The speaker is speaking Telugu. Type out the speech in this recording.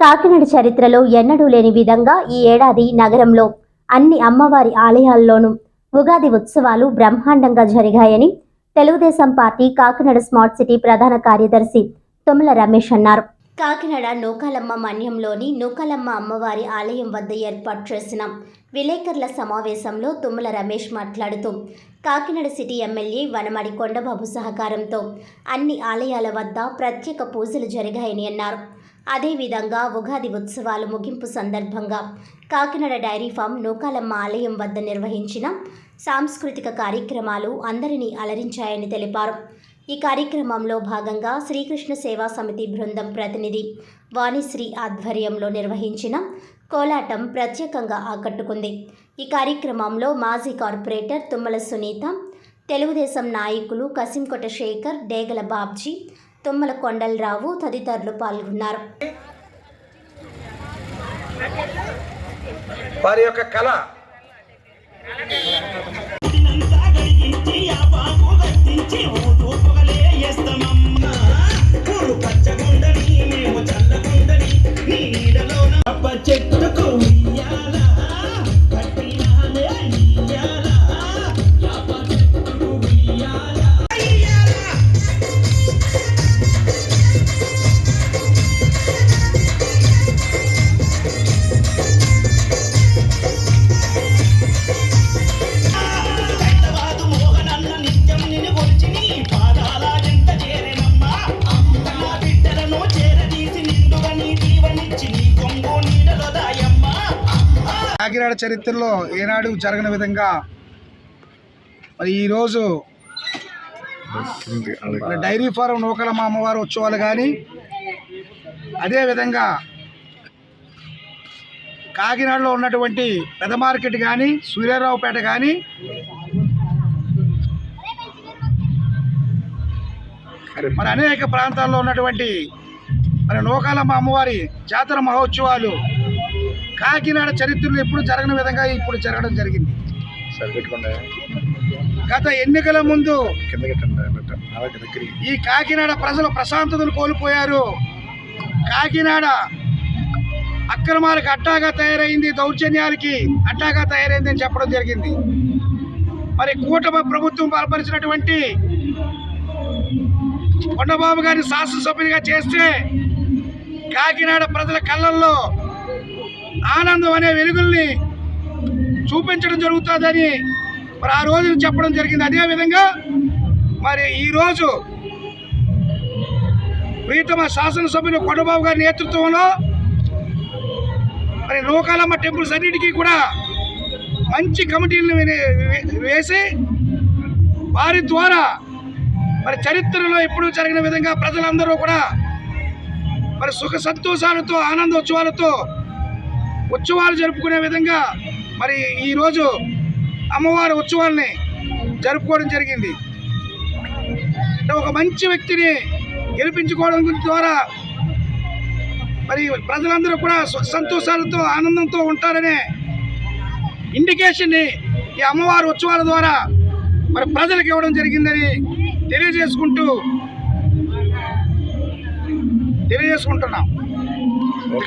కాకినాడ చరిత్రలో ఎన్నడూ లేని విధంగా ఈ ఏడాది నగరంలో అన్ని అమ్మవారి ఆలయాల్లోనూ ఉగాది ఉత్సవాలు బ్రహ్మాండంగా జరిగాయని Telugu Desam party Kakinada smart city ప్రధాన కార్యదర్శి తుమ్మల రమేష్ అన్నారు. కాకినాడ నూకాలమ్మ మన్యంలోని నూకాలమ్మ అమ్మవారి ఆలయం వద్ద ఏర్పాటు చేసిన విలేకరుల సమావేశంలో తుమ్మల రమేష్ మాట్లాడుతూ కాకినాడ సిటీ ఎమ్మెల్యే వనమడి కొండబాబు సహకారంతో అన్ని ఆలయాల వద్ద ప్రత్యేక పూజలు జరిగాయని అన్నారు. అదేవిధంగా ఉగాది ఉత్సవాలు ముగింపు సందర్భంగా కాకినాడ డైరీ ఫామ్ నూకాలమ్మ ఆలయం వద్ద నిర్వహించిన సాంస్కృతిక కార్యక్రమాలు అందరినీ అలరించాయని తెలిపారు. ఈ కార్యక్రమంలో భాగంగా శ్రీకృష్ణ సేవా సమితి బృందం ప్రతినిధి వాణిశ్రీ ఆధ్వర్యంలో నిర్వహించిన కోలాటం ప్రత్యేకంగా ఆకట్టుకుంది. ఈ కార్యక్రమంలో మాజీ కార్పొరేటర్ తుమ్మల సునీత తెలుగుదేశం నాయకులు కసింకొట శేఖర్ డేగల బాబ్జీ తుమ్మల కొండలరావు తదితరులు పాల్గొన్నారు. వారి యొక్క కళ. కాకినాడ చరిత్రలో ఏనాడు జరగని విధంగా మరి ఈరోజు డైరీ ఫారం నూకలమ్మ అమ్మవారి ఉత్సవాలు కానీ అదేవిధంగా కాకినాడలో ఉన్నటువంటి పెద్ద మార్కెట్ కానీ సూర్యారావుపేట కానీ మరి అనేక ప్రాంతాల్లో ఉన్నటువంటి మరి నూకాలమ్మ అమ్మవారి జాతర మహోత్సవాలు కాకినాడ చరిత్రలో ఎప్పుడు జరగని విధంగా ఇప్పుడు జరగడం జరిగింది. గత ఎన్నికల ముందు ఈ కాకినాడ ప్రజలు ప్రశాంతతను కోల్పోయారు. కాకినాడ అక్రమాలకు అడ్డాగా తయారైంది దౌర్జన్యాలకి అడ్డాగా తయారైంది అని చెప్పడం జరిగింది. మరి కూటమి ప్రభుత్వం బలపరిచినటువంటి కొండబాబు గారిని శాసనసభ్యునిగా చేస్తే కాకినాడ ప్రజల కళ్ళల్లో ఆనందం అనే వెలుగుల్ని చూపించడం జరుగుతుందని మరి ఆ రోజు చెప్పడం జరిగింది. అదేవిధంగా మరి ఈరోజు ప్రీతమ శాసనసభ్యులు కొండబాబు గారి నేతృత్వంలో మరి లోకాలమ్మ టెంపుల్స్ అన్నిటికీ కూడా మంచి కమిటీలను వేసి వారి ద్వారా మరి చరిత్రలో ఎప్పుడూ జరిగిన విధంగా ప్రజలందరూ కూడా మరి సుఖ సంతోషాలతో ఆనందోత్సవాలతో ఉత్సవాలు జరుపుకునే విధంగా మరి ఈరోజు అమ్మవారి ఉత్సవాల్ని జరుపుకోవడం జరిగింది. అంటే ఒక మంచి వ్యక్తిని గెలిపించుకోవడం ద్వారా మరి ప్రజలందరూ కూడా సుఖ సంతోషాలతో ఆనందంతో ఉంటారనే ఇండికేషన్ని ఈ అమ్మవారి ఉత్సవాల ద్వారా మరి ప్రజలకు ఇవ్వడం జరిగిందని తెలియజేసుకుంటూ తెలియజేసుకుంటున్నాం.